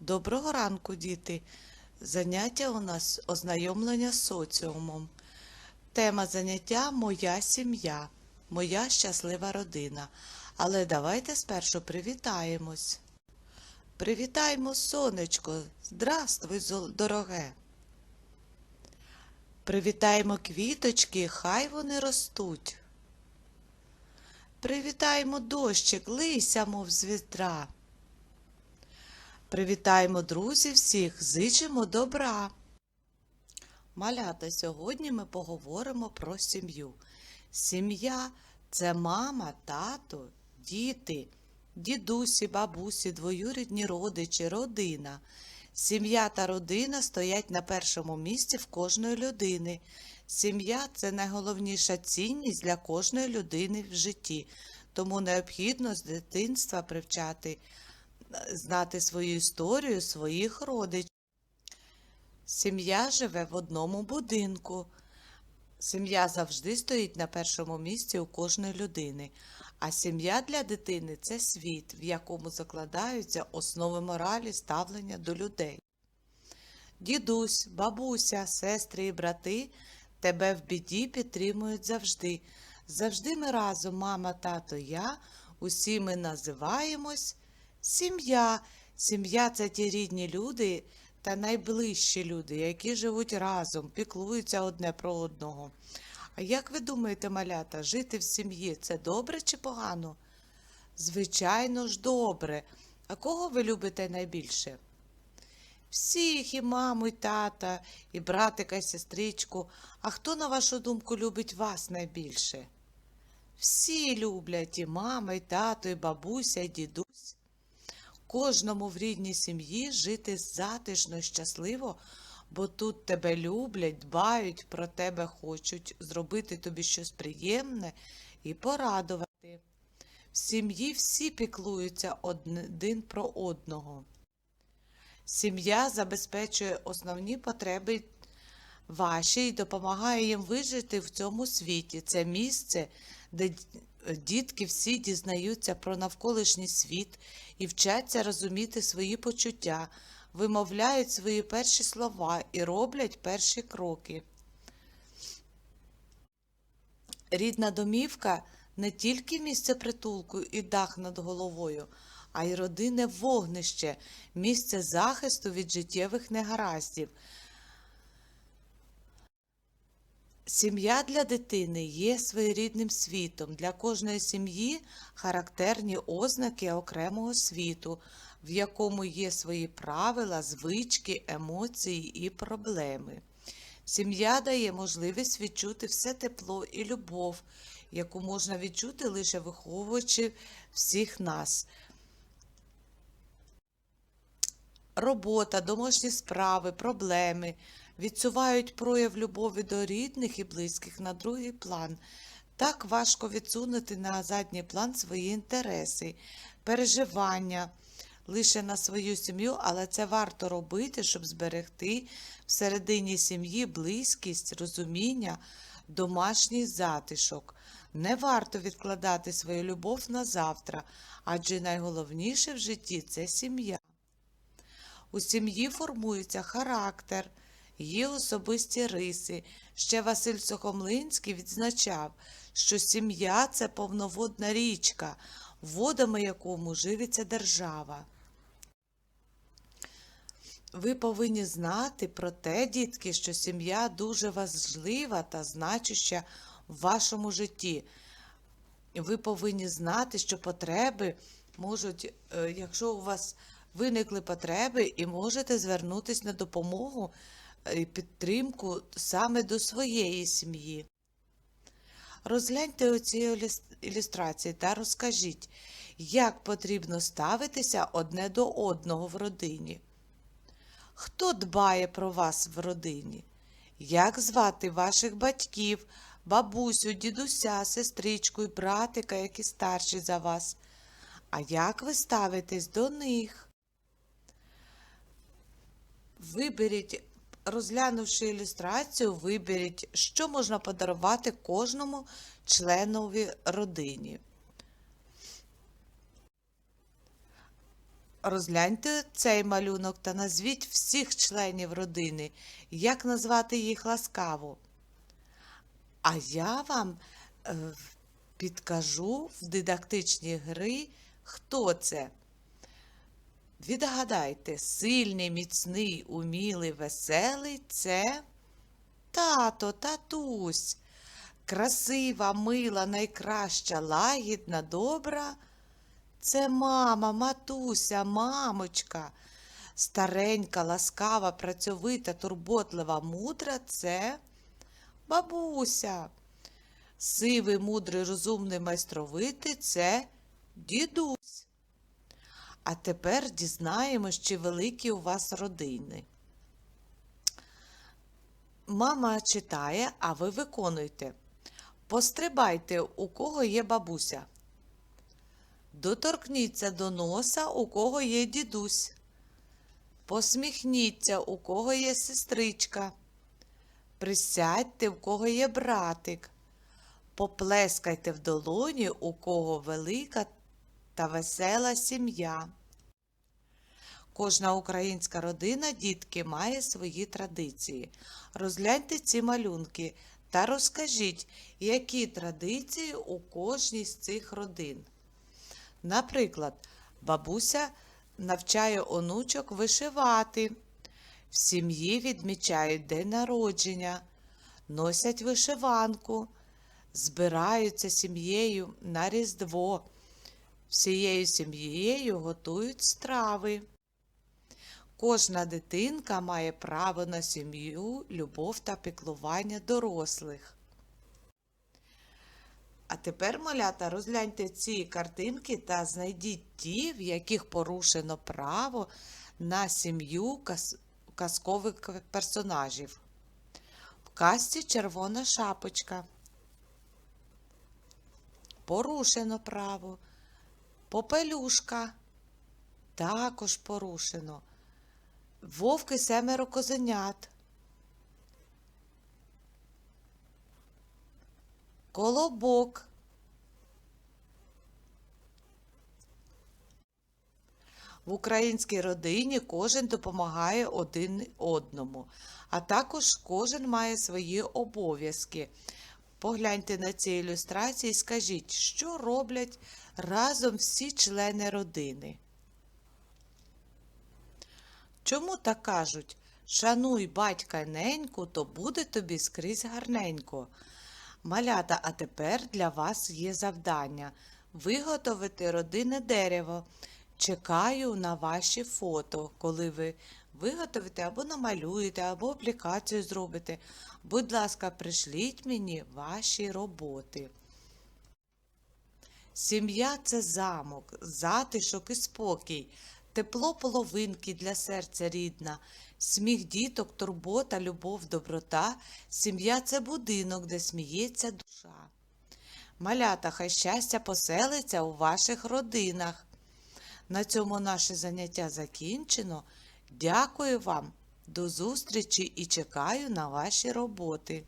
Доброго ранку, діти! Заняття у нас ознайомлення з соціумом. Тема заняття Моя сім'я, моя щаслива родина. Але давайте спершу привітаємось. Привітаємо сонечко. Здравствуй, дороге. Привітаємо квіточки, хай вони ростуть. Привітаємо дощик, лися, мов з вітра. Привітаємо друзів всіх, зичимо добра. Малята, сьогодні ми поговоримо про сім'ю. Сім'я це мама, тато, діти, дідусі, бабусі, двоюрідні родичі, родина. Сім'я та родина стоять на першому місці в кожної людини. Сім'я це найголовніша цінність для кожної людини в житті, тому необхідно з дитинства привчати знати свою історію своїх родичів. Сім'я живе в одному будинку. Сім'я завжди стоїть на першому місці у кожної людини, а сім'я для дитини це світ, в якому закладаються основи моралі ставлення до людей. Дідусь, бабуся, сестри і брати тебе в біді підтримують завжди. Завжди ми разом, мама, тато, я, усі ми називаємось Сім'я. Сім'я це ті рідні люди та найближчі люди, які живуть разом, піклуються одне про одного. А як ви думаєте, малята, жити в сім'ї це добре чи погано? Звичайно ж, добре. А кого ви любите найбільше? Всіх, і маму, і тата, і братика, і сестричку. А хто, на вашу думку, любить вас найбільше? Всі люблять і мама, і тато, і бабуся, і дідусь. Кожному в рідній сім'ї жити затишно щасливо, бо тут тебе люблять, дбають, про тебе хочуть зробити тобі щось приємне і порадувати. В сім'ї всі піклуються один про одного. Сім'я забезпечує основні потреби ваші і допомагає їм вижити в цьому світі. Це місце, де дітки всі дізнаються про навколишній світ і вчаться розуміти свої почуття, вимовляють свої перші слова і роблять перші кроки. Рідна домівка не тільки місце притулку і дах над головою, а й родинне вогнище, місце захисту від життєвих негараздів. Сім'я для дитини є своєрідним світом. Для кожної сім'ї характерні ознаки окремого світу, в якому є свої правила, звички, емоції і проблеми. Сім'я дає можливість відчути все тепло і любов, яку можна відчути лише виховуючи всіх нас. Робота, домашні справи, проблеми відсувають прояв любові до рідних і близьких на другий план. Так важко відсунути на задній план свої інтереси, переживання лише на свою сім'ю, але це варто робити, щоб зберегти всередині сім'ї близькість, розуміння, домашній затишок. Не варто відкладати свою любов на завтра, адже найголовніше в житті це сім'я. У сім'ї формується характер, є особисті риси. Ще Василь Сухомлинський відзначав, що сім'я це повноводна річка, водами якому живиться держава. Ви повинні знати про те, дітки, що сім'я дуже важлива та значуща в вашому житті. Ви повинні знати, що потреби можуть, е, якщо у вас виникли потреби, і можете звернутися на допомогу і підтримку саме до своєї сім'ї. Розгляньте оці ілюс- ілюстрації та розкажіть, як потрібно ставитися одне до одного в родині. Хто дбає про вас в родині? Як звати ваших батьків, бабусю, дідуся, сестричку і братика, які старші за вас? А як ви ставитесь до них? Виберіть, розглянувши ілюстрацію, виберіть, що можна подарувати кожному членові родині. Розгляньте цей малюнок та назвіть всіх членів родини. Як назвати їх ласкаво? А я вам е, підкажу в дидактичній гри, хто це. Відгадайте, сильний, міцний, умілий, веселий це тато, татусь. Красива, мила, найкраща, лагідна, добра. Це мама, матуся, мамочка. Старенька, ласкава, працьовита, турботлива, мудра це бабуся. Сивий, мудрий, розумний, майстровитий це дідусь. А тепер дізнаємось, чи великі у вас родини. Мама читає, а ви виконуйте. Пострибайте, у кого є бабуся. Доторкніться до носа, у кого є дідусь. Посміхніться, у кого є сестричка. Присядьте, в кого є братик. Поплескайте в долоні, у кого велика та весела сім'я. Кожна українська родина, дітки, має свої традиції. Розгляньте ці малюнки та розкажіть, які традиції у кожній з цих родин. Наприклад, бабуся навчає онучок вишивати. В сім'ї відмічають день народження, носять вишиванку, збираються сім'єю на Різдво. Всією сім'єю готують страви. Кожна дитинка має право на сім'ю, любов та піклування дорослих. А тепер, малята, розгляньте ці картинки та знайдіть ті, в яких порушено право на сім'ю каз- казкових персонажів. В касті червона шапочка. Порушено право. Попелюшка. Також порушено. Вовки семеро козенят. Колобок. В українській родині кожен допомагає один одному, а також кожен має свої обов'язки. Погляньте на ці ілюстрації і скажіть, що роблять разом всі члени родини. Чому так кажуть? Шануй батька неньку, то буде тобі скрізь гарненько. Малята, а тепер для вас є завдання виготовити родинне дерево. Чекаю на ваші фото, коли ви виготовите або намалюєте, або аплікацію зробите. Будь ласка, пришліть мені ваші роботи. Сім'я це замок, затишок і спокій, тепло половинки для серця рідна, сміх діток, турбота, любов, доброта. Сім'я це будинок, де сміється душа. Малята, хай щастя поселиться у ваших родинах. На цьому наше заняття закінчено. Дякую вам, до зустрічі і чекаю на ваші роботи.